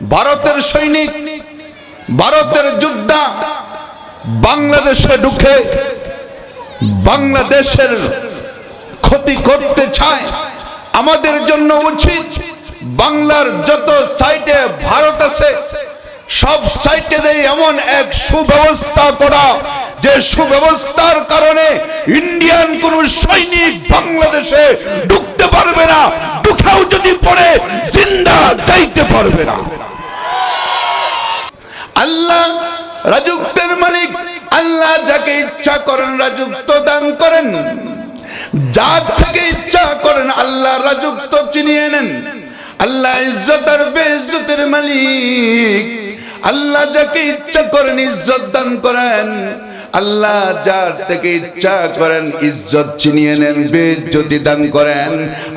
ভারতের সৈনিক, ভারতের যোদ্ধা বাংলাদেশে ঢুকে বাংলাদেশের ক্ষতি করতে চায়। আমাদের জন্য উচিত বাংলার যত সাইটে ভারত আছে, সব সাইটে এমন এক সুব্যবস্থা করা, যে সুব্যবস্থার কারণে ইন্ডিয়ান কোন সৈনিক বাংলাদেশে ঢুকতে পারবে না, ঢুকেও যদি পড়ে, জিন্দা যাইতে পারবে না। আল্লাহ রাজুক্তের মালিক। আল্লাহ যাকে ইচ্ছা করেন রাজুক্ত দান করেন। যার থেকে ইচ্ছা করেন আল্লাহ রাজুক্ত চিনিয়ে নেন। আল্লাহ ইজ্জত আর বেইজ্জতের মালিক। আল্লাহ যাকে ইচ্ছা করেন ইজ্জত দান করেন। আল্লাহ যার থেকে ইচ্ছা করেন ইজ্জত চিনিয়ে নেন বেজ্জতি দান করেন।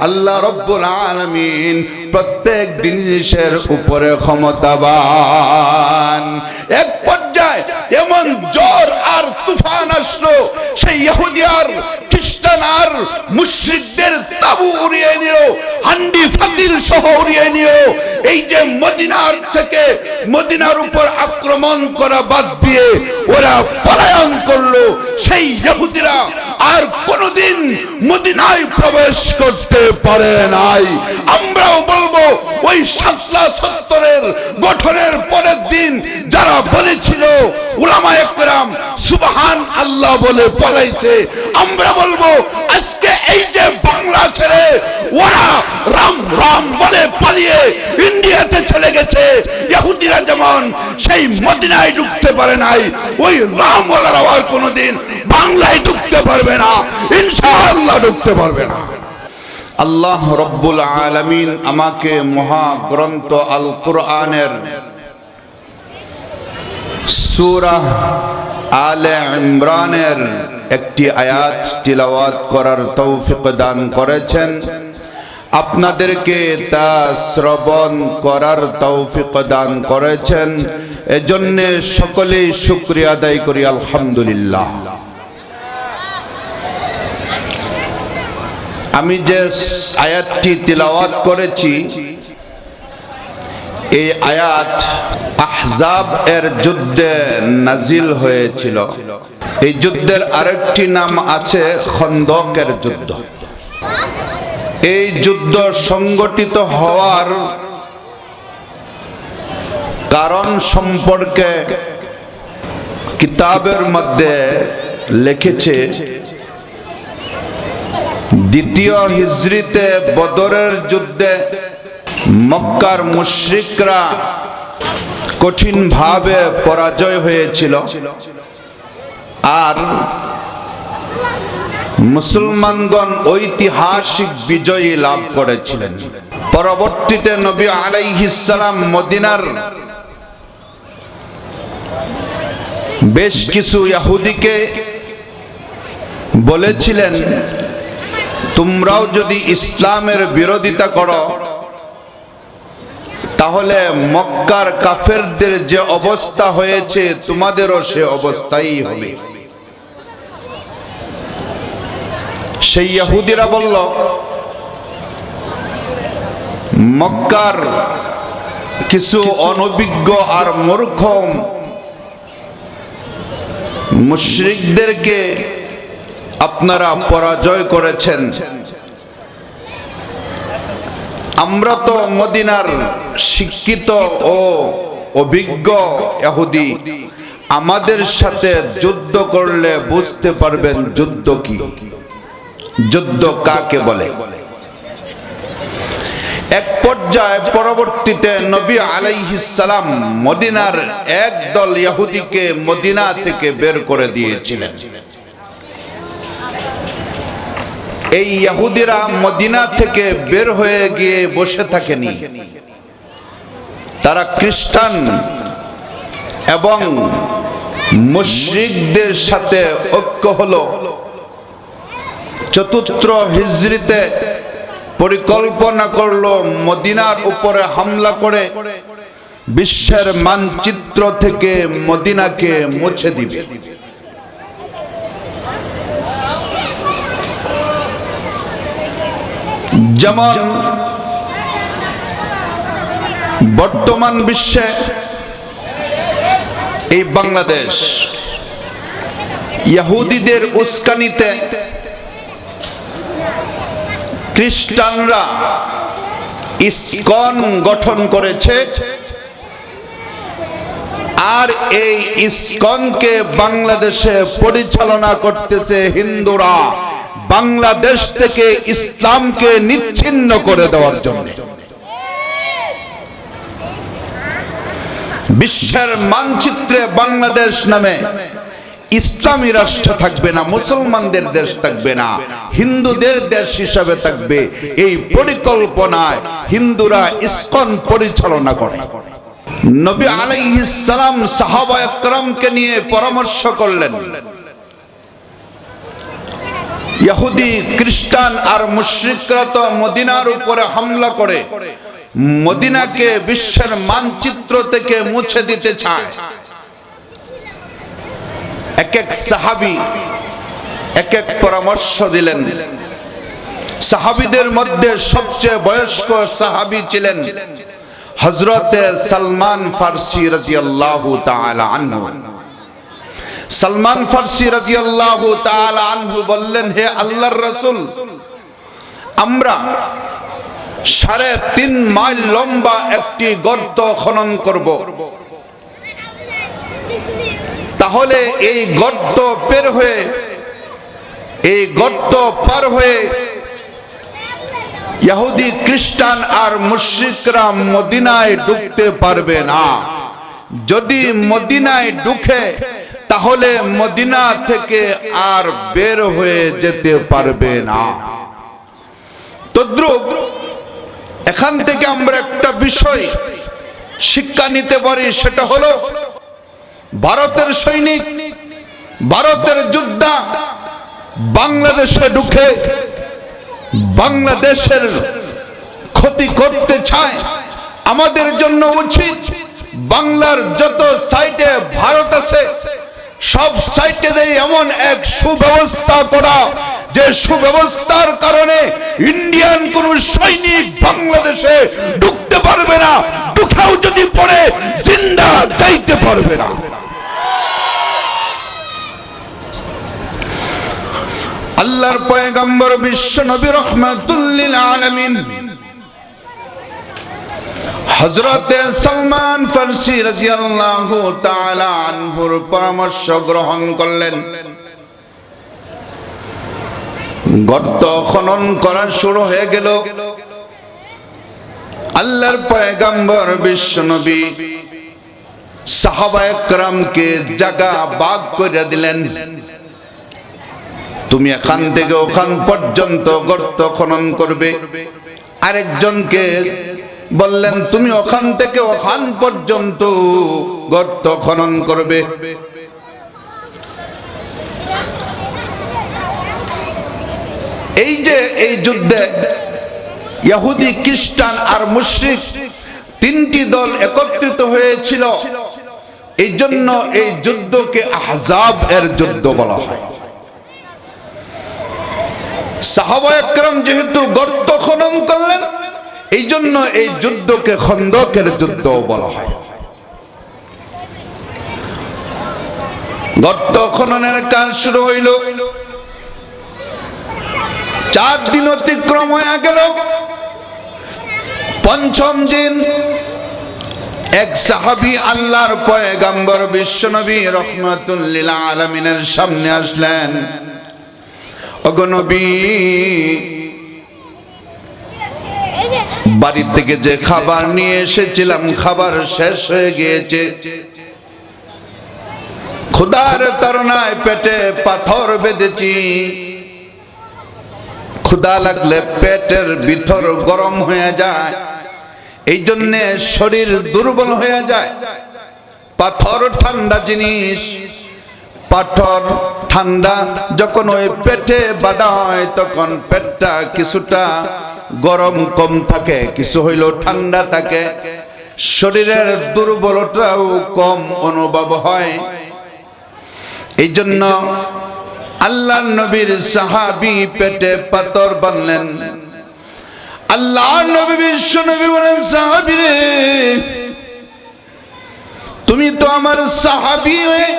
আল্লাহ রব্বুল আলামিন প্রত্যেক জিনিসের উপরে ক্ষমতাবান। এক পর্যায়ে এমন জ্বর আর তুফান আসলো, সেই ইহুদি আর খ্রিস্টান আর মুশরিকদের তাবু উড়িয়ে নিল, হান্ডি ফাতিল সহ উড়িয়ে নিল। এই যে মদিনার থেকে মদিনার উপর আক্রমণ করা বাদ দিয়ে ওরা পলায়ন করল, সেই ইহুদিরা আর কোনদিন মদিনায় প্রবেশ করতে পারে নাই। আমরাও বলব, ওই সাতলা সত্তরের গঠনের পরের দিন যারা বলেছিল উলামা একরাম সুবহান আল্লাহ বলে পড়াইছে, আমরা বলব, আজকে এই যে বাংলা ছেড়ে ওরা রাম রাম বলে পালিয়ে ইন্ডিয়াতে চলে গেছে। ইহুদিরা যেমন সেই মদিনায় ঢুকতে পারে নাই, ওই রাম ওলারাও আর কোনোদিন বাংলায় ঢুকতে পারবে না, ইনশাআল্লাহ ঢুকতে পারবে না। আল্লাহ রব্বুল আলামিন আমাকে মহাগ্রন্থ আল কোরআনের সূরা আলে ইমরানের একটি আয়াত তিলাওয়াত করার তৌফিক দান করেছেন। আপনাদেরকে তা শ্রবণ করার তৌফিক দান করেছেন। এজন্যে সকলেই শুক্রিয়া আদায় করি, আলহামদুলিল্লাহ। আমি যে আয়াতটি তিলাওয়াত করেছি, এই আয়াত আহজাব এর যুদ্ধে নাজিল হয়েছিল। এই যুদ্ধের আরেকটি নাম আছে খন্দকের যুদ্ধ। এই যুদ্ধ সংগঠিত হওয়ার কারণ সম্পর্কে কিতাবের মধ্যে লিখেছে, দ্বিতীয় হিজরিতে বদরের যুদ্ধে মক্কার মুশরিকরা কঠিনভাবে পরাজয় হয়েছিল। আর মুসলমানগণ ঐতিহাসিক বিজয়ী লাভ করেছিলেন। পরবর্তীতে নবী আলাইহিসালাম মদিনার বেশ কিছু ইহুদিকে বলেছিলেন, তোমরাও যদি ইসলামের বিরোধিতা করো, তাহলে মক্কার কাফেরদের যে অবস্থা হয়েছে, তোমাদেরও সে অবস্থাই হবে। সেই ইহুদিরা বলল, মক্কার কিছু অনভিজ্ঞ আর মূর্খ মুশরিকদেরকে আপনারা পরাজয় করেছেন। আমরা তো মদিনার শিক্ষিত ও অভিজ্ঞ এহুদি আমাদের সাথে যুদ্ধ করলে বুঝতে পারবেন যুদ্ধ কি। যুদ্ধ কাকে বলে? এক পর্যায়ে পরবর্তীতে নবী আলাইহিসালাম মদিনার এক দল ইহুদিকে মদিনা থেকে বের করে দিয়েছিলেন। এই ইহুদিরা মদিনা থেকে বের হয়ে গিয়ে বসে থাকেনি। তারা খ্রিস্টান এবং মুশরিকদের সাথে ঐক্য হলো। চতুর্থ হিজরিতে পরিকল্পনা করল মদিনার উপরে হামলা করে বিশ্বের মানচিত্র থেকে মদিনাকে মুছে দিবে। যেমন বর্তমান বিশ্বে এই বাংলাদেশ ইহুদিদের উস্কানিতে খ্রিস্টানরা ইস্কন গঠন করেছে আর এই ইস্কনকে বাংলাদেশে পরিচালনা করতেছে হিন্দুরা বাংলাদেশ থেকে ইসলামকে নিচ্ছিন্ন করে দেওয়ার জন্য। বিশ্বের মানচিত্রে বাংলাদেশ নামে ইসলামী রাষ্ট্র থাকবে না, মুসলমানদের দেশ থাকবে না, হিন্দুদের দেশ হিসাবে থাকবে। এই পরিকল্পনায় হিন্দুরা ইসকন পরিচালনা করে। নবী আলাইহিস সালাম সাহাবা একরামকে নিয়ে পরামর্শ করলেন। ইহুদি, খ্রিস্টান আর মুশরিকরা তো মদিনার উপরে হামলা করে, মদিনাকে বিশ্বের মানচিত্র থেকে মুছে দিতে চায়। এক এক সাহাবি এক এক পরামর্শ দিলেন। সাহাবিদের মধ্যে সবচেয়ে বয়স্ক সাহাবি ছিলেন হজরতে সালমান ফার্সি রাদিয়াল্লাহু তাআলা আনহু। সালমান ফার্সি তাআলা আনহু বললেন, হে আল্লাহর রসুল, আমরা সাড়ে তিন মাইল লম্বা একটি গর্ত খনন করব। তাহলে এই গর্ত পের হয়ে, এই গর্ত পার হয়ে ইহুদি খ্রিস্টান আর মুশরিকরা মদিনায় ঢুকতে পারবে না। যদি মদিনায় ঢুকে, তাহলে মদিনা থেকে আর বের হয়ে যেতে পারবে না। তদ্রুপ, এখান থেকে আমরা একটা বিষয় শিক্ষা নিতে পারি, সেটা হলো ভারতের সৈনিক, ভারতের যোদ্ধা বাংলাদেশে ঢুকে বাংলাদেশের ক্ষতি করতে চায়। আমাদের জন্য উচিত বাংলার যত সাইটে ভারত আছে, সব সাইটে এমন এক সুব্যবস্থা করা, যে সুব্যবস্থার কারণে ইন্ডিয়ান কোন সৈনিক বাংলাদেশে ঢুকতে পারবে না, ঢুকাও যদি পড়ে, জিন্দা যাইতে পারবে না। আল্লাহর পয়গম্বর বিশ্ব নবী রহমাতুল্লিল আলামিন। হযরতে সালমান ফারসি রাদিয়াল্লাহু তাআলা আনহুর পরামর্শ গ্রহণ করলেন। গর্ত খনন করা শুরু হয়ে গেল। আল্লাহর পয়গম্বর বিশ্ব নবী সাহাবা একরামকে জায়গা বাগ করে দিলেন। তুমি এখান থেকে ওখান পর্যন্ত গর্ত খনন করবে। আরেকজনকে বললেন, তুমি ওখান থেকে ওখান পর্যন্ত গর্ত খনন করবে। এই যে এই যুদ্ধে ইহুদি, খ্রিস্টান আর মুশরিক তিনটি দল একত্রিত হয়েছিল। এই জন্য এই যুদ্ধকে আহজাব এর যুদ্ধ বলা হয়। যেহেতু গর্ত খনন করলেন এই জন্য এই যুদ্ধকে খন্দকের যুদ্ধ বলা হয়। গর্ত খননের কাজ শুরু হইল। চার দিন অতিক্রম হয়ে গেল। পঞ্চম দিন এক সাহাবি আল্লাহর পয়গাম্বর বিশ্বনবী রহমাতুল্লিল আলমিনের সামনে আসলেন। বাড়ির থেকে যে খাবার নিয়ে এসেছিলাম, খাবার শেষ হয়ে গিয়েছে। ক্ষুদার তারনায় পেটে পাথর বেঁধেছি। ক্ষুদা লাগলে পেটের ভিতর গরম হয়ে যায়। এই জন্যে শরীর দুর্বল হয়ে যায়। পাথর ঠান্ডা জিনিস। পাথর, ঠান্ডা, যখন ওই পেটে বাঁধা হয়, তখন পেটটা কিছুটা গরম কম থাকে, কিছু হইল ঠান্ডা থাকে। শরীরের দুর্বলতাও কম অনুভব হয়। এই জন্য আল্লাহ নবীর সাহাবি পেটে পাথর বানলেন আল্লাহ নবী, বিশ্ব নবী বলেন সাহাবি রে তুমি তো আমার সাহাবি হয়ে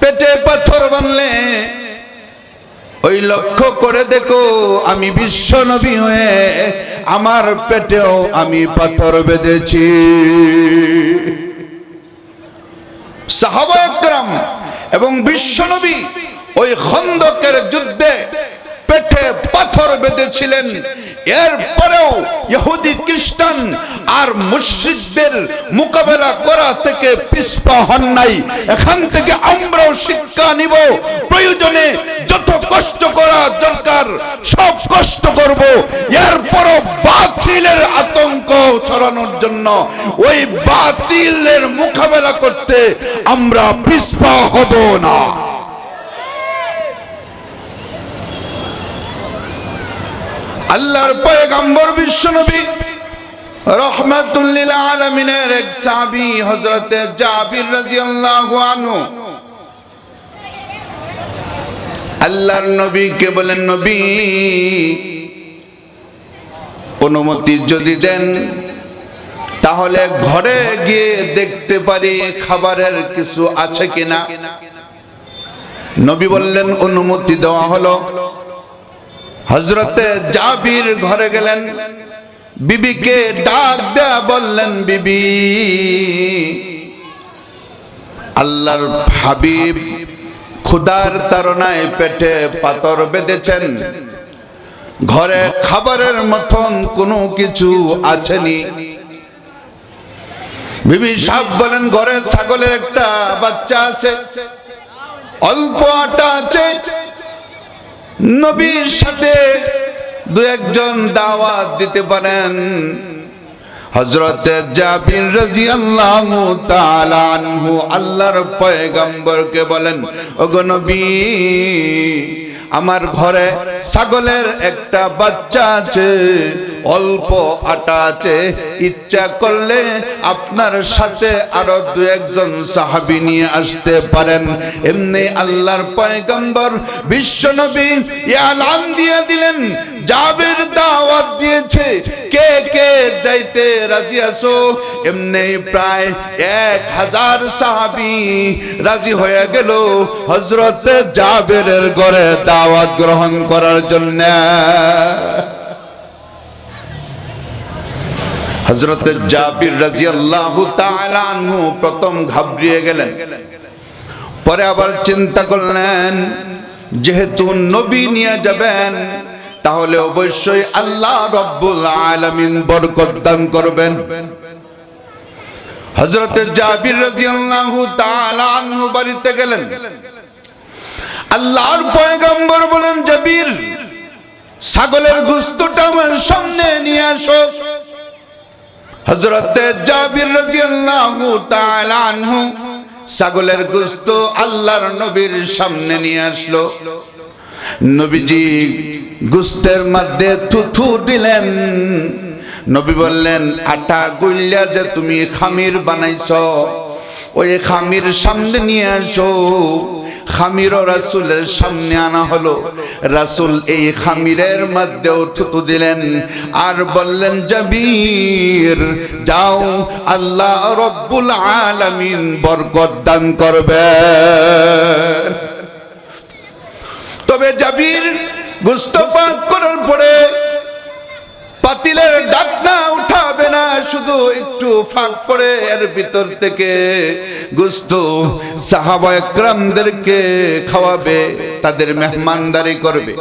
পেটে পাথর বানলে, ওই লক্ষ্য করে দেখো, আমি বিশ্ব নবী হয়ে আমার পেটেও আমি পাথর বেঁধেছি। সাহাবা একরাম এবং বিশ্বনবী ওই খন্দকের যুদ্ধে পেটে পাথর বেঁধেছিলেন। এরপরেও ইহুদি খ্রিস্টান আর মুসলিমদের মোকাবেলা করা থেকে পিছপা হন নাই। এখান থেকে আমরাও শিক্ষা নিব। প্রয়োজনে যত কষ্ট করা দরকার, সব কষ্ট করব। এরপরও বাতিলের আতঙ্ক ছড়ানোর জন্য ওই বাতিলের মোকাবেলা করতে আমরা পিছপা হব না। আল্লাহর পয়গম্বর বিশ্বনবী রহমাতুল্লিল আলমিনের এক সাহাবী হযরত জাবির রাদিয়াল্লাহু আনহু। আল্লাহর নবীকে বলেন, নবী, অনুমতি যদি দেন, তাহলে ঘরে গিয়ে দেখতে পারি খাবারের কিছু আছে কিনা। নবী বললেন, অনুমতি দেওয়া হলো। হজরতে জাবির ঘরে গেলেন। বিবিকে ডাক দেয়া বললেন, বিবি, আল্লাহর হাবিব ক্ষুদার তারনায় পেটে পাতর বেঁধেছেন। ঘরে খাবারের মতন কোনো কিছু আছেনি। বিবি সাহেব বলেন, ঘরে ছাগলের একটা বাচ্চা আছে। অল্প আটা আছে নবীর সাথে দু একজন দাওয়াত দিতে পারেন। হজরতে জাবির আনহু আল্লাহর পয়গম্বরকে বলেন, ওগো নবী আমার ঘরে ছাগলের একটা বাচ্চা আছে, অল্প আটা আছে। ইচ্ছা করলে আপনার সাথে আরও দু একজন সাহাবি নিয়ে আসতে পারেন। এমনি আল্লাহর পয়গম্বর বিশ্বনবী এলান দিয়ে দিলেন, জাবের দাওয়াত দিয়েছে। কে কে যাইতে রাজি আছো? এমনি প্রায় এক হাজার সাহাবি রাজি হয়ে গেল হজরত জাবেরের ঘরে দাওয়াত গ্রহণ করার জন্য। হজরত জাবির তাআলা আনহু প্রথম ঘাবড়িয়ে গেলেন। পরে আবার চিন্তা করলেন, যেহেতু নবী নিয়ে যাবেন, তাহলে অবশ্যই আল্লাহ রব্বুল আলামিন বরকত দান করবেন। হযরত জাবির রাদিয়াল্লাহু তাআলা আনহু বাড়িতে গেলেন। আল্লাহর পয়গম্বর বলেন, জাবির, ছাগলের গোস্তটা আমার সামনে নিয়ে আসো। হযরত জাবির রাদিয়াল্লাহু তাআলা আনহু ছাগলের গোস্ত আল্লাহর নবীর সামনে নিয়ে আসলো। নবীজি গুস্তের মধ্যে থুথু দিলেন। নবী বললেন, আটা গুইল্লা যে তুমি খামির বানাইছ, ওই খামির সামনে নিয়ে আসো। খামির ও রাসুলের সামনে আনা হলো। রাসুল এই খামিরের মধ্যেও থুতু দিলেন আর বললেন, জাবির, যাও, আল্লাহ রব্বুল আলামিন বরকত দান করবে। তবে জাবির গুস্ত পাক করার পরে পাতিলের ডাকনা উঠাবে না, শুধু একটু ফাঁক করে এর ভিতর থেকে গুস্ত সাহাবা একরামদেরকে খাওয়াবে, তাদের মেহমানদারি করবে।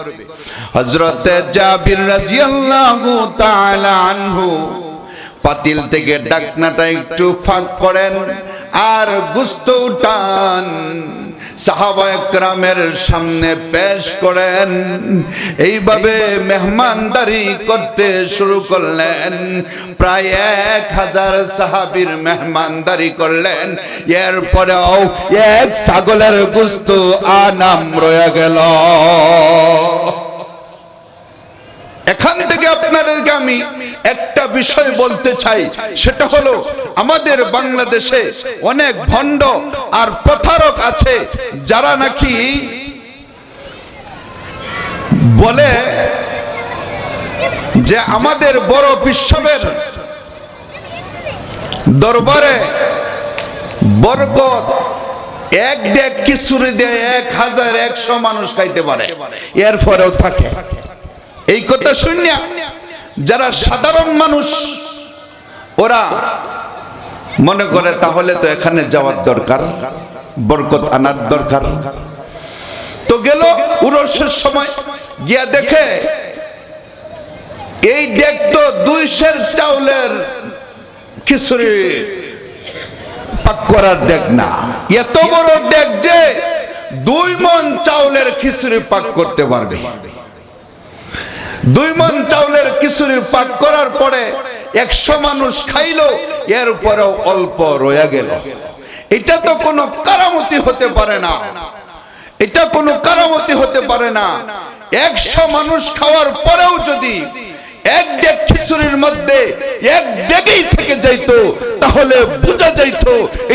হজরতে জাবির রাজিয়াল্লাহু তাআলা আনহু পাতিল থেকে ডাকনাটা একটু ফাঁক করেন আর গুস্ত উঠান। সাহাবা একরামের সামনে পেশ করেন। এইভাবে মেহমানদারি করতে শুরু করলেন। প্রায় এক হাজার সাহাবির মেহমানদারি করলেন। এরপরেও এক ছাগলের গুস্ত আনাম রয়ে গেল। এখান থেকে আপনাদেরকে আমি একটা বিষয় বলতে চাই, সেটা হলো আমাদের বাংলাদেশে অনেক ভণ্ড আর প্রথারক আছে, যারা নাকি বলে যে আমাদের বড় বিশ্বের দরবারে বরকত এক ডেক কিশোরী দিয়ে এক হাজার একশো মানুষ খাইতে পারে এর পরেও থাকে। এই কথা শুনিয়া যারা সাধারণ মানুষ, ওরা মনে করে তাহলে তো এখানে যাওয়ার দরকার, বরকত আনার দরকার। তো গেল উরসের সময়, গিয়া দেখে এই ডেক তো দুই সের চাউলের খিচুড়ি পাক করার ডেক না। এত বড় ডেক যে দুই মন চাউলের খিচুড়ি পাক করতে পারবে। দুই মন চাউলের খিচুড়ি পাক করার পরে একশো মানুষ খাইল, এর পরেও অল্প রয়ে গেল। এটা তো কোনো কারামতি হতে পারে না। এটা কোনো কারামতি হতে পারে না। একশো মানুষ খাওয়ার পরেও যদি এক ডেক খিচুড়ির মধ্যে এক ডেকেই থেকে তাহলে বোঝা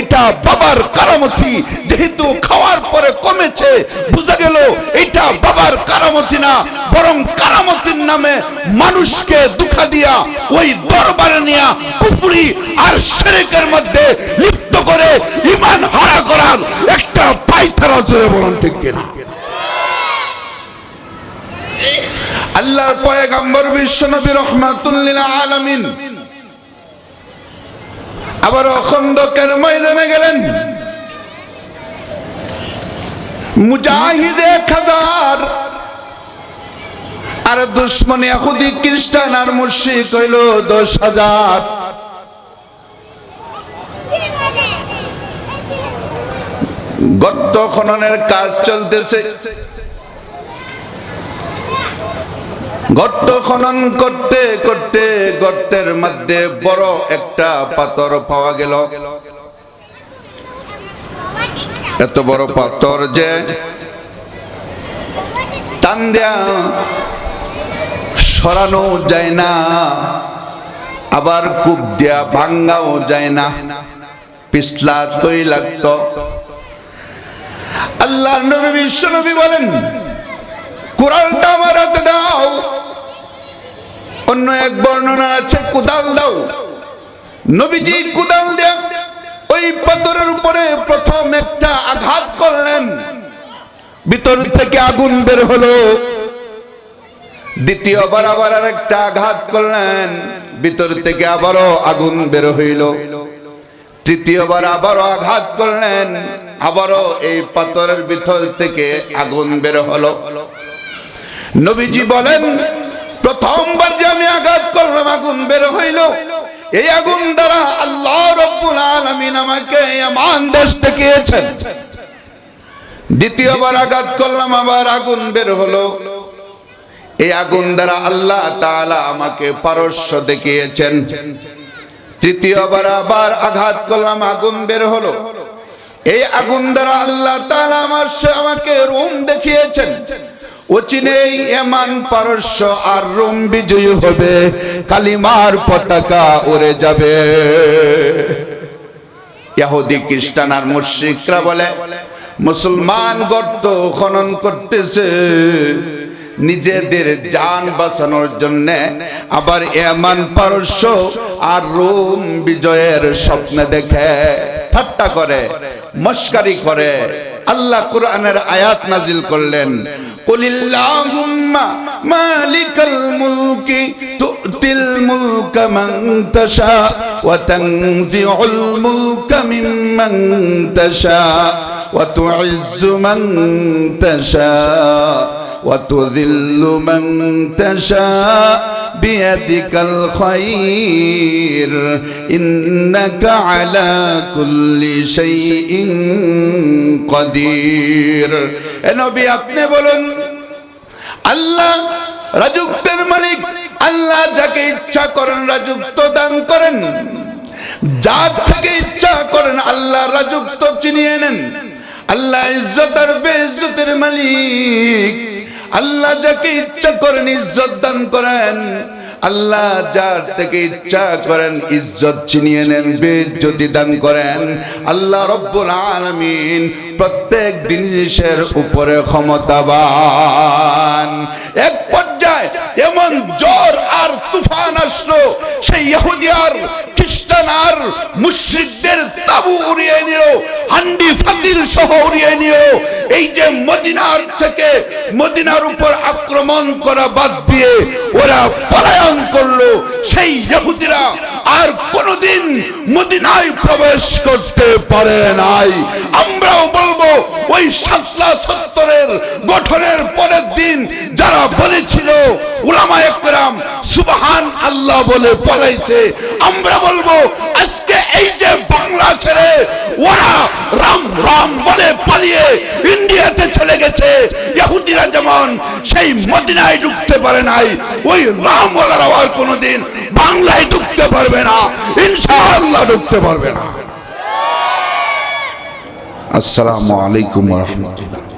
এটা বাবার কারামতি। যেহেতু খাওয়ার পরে কমেছে, বোঝা গেল এটা বাবার কারামতি না, বরং কারামতির নামে মানুষকে দুঃখা দিয়া ওই দরবারে নিয়া কুপুরি আর শেরেকের মধ্যে লিপ্ত করে ইমান হারা করার একটা পাইতারা জোরে বলুন ঠিক কিনা। আল্লাহর পয়গাম্বর বিশ্বনবী রহমাতুল্লিল আলামিন আবার অখন্দকের ময়দানে গেলেন? মুজাহিদ হাজার আর দুশ্মন এহুদি খ্রিস্টান আর মুশরিক হইল দশ হাজার। গর্ত খননের কাজ চলতেছে। গর্ত খনন করতে করতে গর্তের মধ্যে বড় একটা পাথর পাওয়া গেল। এত বড় পাথর যে টান দেয়া সরানো যায় না, আবার কূপ দেয়া ভাঙ্গাও যায় না। পিছলা তৈ লাগত আল্লাহ নবী বিশ্ব নবী বলেন কোরআনটা আমার হাতে দাও। অন্য এক বর্ণনা আছে, কুদাল দাও। নবীজি কুদাল দেয়া ওই পাথরের উপরে প্রথম একটা আঘাত করলেন। ভিতর থেকে আগুন বের হলো। দ্বিতীয়বার আবার আর একটা আঘাত করলেন। ভিতর থেকে আবারও আগুন বের হইল। তৃতীয়বার আবারও আঘাত করলেন। আবারও এই পাথরের ভিতর থেকে আগুন বের হলো। নবীজি বলেন প্রথমবার যে আমি আঘাত করলাম, আগুন বের হইল। এই আগুন দ্বারা আল্লাহ রব্বুল আলামিন আমাকে এমন দেশ দেখিয়েছেন। দ্বিতীয়বার আঘাত করলাম, আবার আগুন বের হলো। এই আগুন দ্বারা আল্লাহ তাআলা আমাকে পারস্য দেখিয়েছেন। তৃতীয়বার আবার আঘাত করলাম, আগুন বের হলো। এই আগুন দ্বারা আল্লাহ তাআলা আমার আমাকে রুম দেখিয়েছেন। অচিনেই এমান পারস্য আর রোম বিজয়ী হবে। কালিমার পতাকা উড়ে যাবে। ইহুদি খ্রিস্টান আর মুশরিকরা বলে, মুসলমান গর্ত খনন করতেছে। নিজেদের যান বাঁচানোর জন্য। আবার এমান পারস্য আর রোম বিজয়ের স্বপ্ন দেখে ঠাট্টা করে, মস্কারি করে। আল্লাহ কোরআনের আয়াত নাজিল করলেন, কুলিল্লাহুম্মা মান তাশা। وتذل من تشاء بيدك الخير إنك على كل شيء قدير নবী আপনি বলুন আল্লাহ রাজুক্তের মালিক আল্লাহ যাকে ইচ্ছা করেন রাজুক্ত দান করেন যার থেকে ইচ্ছা করেন আল্লাহ রাজুক্ত চিনিয়ে নেন আল্লাহ ইজ্জত আর বেইজ্জতের মালিক আল্লাহ যাকে ইচ্ছা করেন, ইজ্জত দান করেন। আল্লাহ যার থেকে ইচ্ছা করেন, ইজ্জত চিনিয়ে নেন বেজ্জতি দান করেন। আল্লাহ রব্বুল আলামিন প্রত্যেক জিনিসের উপরে ক্ষমতাবান। এক পর্যায়ে এমন জ্বর আসলো। সেই ইহুদি আর খ্রিস্টান আর মুশরিকদের তাবু উড়িয়ে নিও হান্ডি ফাতিল সহ উড়িয়ে নিও এই যে মদিনার থেকে মদিনার উপর আক্রমণ করা বাদ দিয়ে ওরা পলায়ন করল। সেই ইহুদিরা আর কোনোদিন মদিনায় প্রবেশ করতে পারে নাই। আমরাও বলব, ওই সাতলা সত্তরের গঠনের পরের দিন যারা বলেছিল, উলামা একরাম সুবহান আল্লাহ বলে পলাইছে আমরা বলব, আজকে এই যে বাংলা ছেড়ে ওরা রাম রাম বলে পালিয়ে ইন্ডিয়াতে চলে গেছে, ইহুদিরা যেমন সেই মদিনায় ঢুকতে পারে নাই, ওই রাম বলার আর কোনোদিন বাংলায় ঢুকতে পারবে না। ইনশাআল্লাহ ঢুকতে পারবে না। আসসালামু আলাইকুম রহমতুল্লাহ।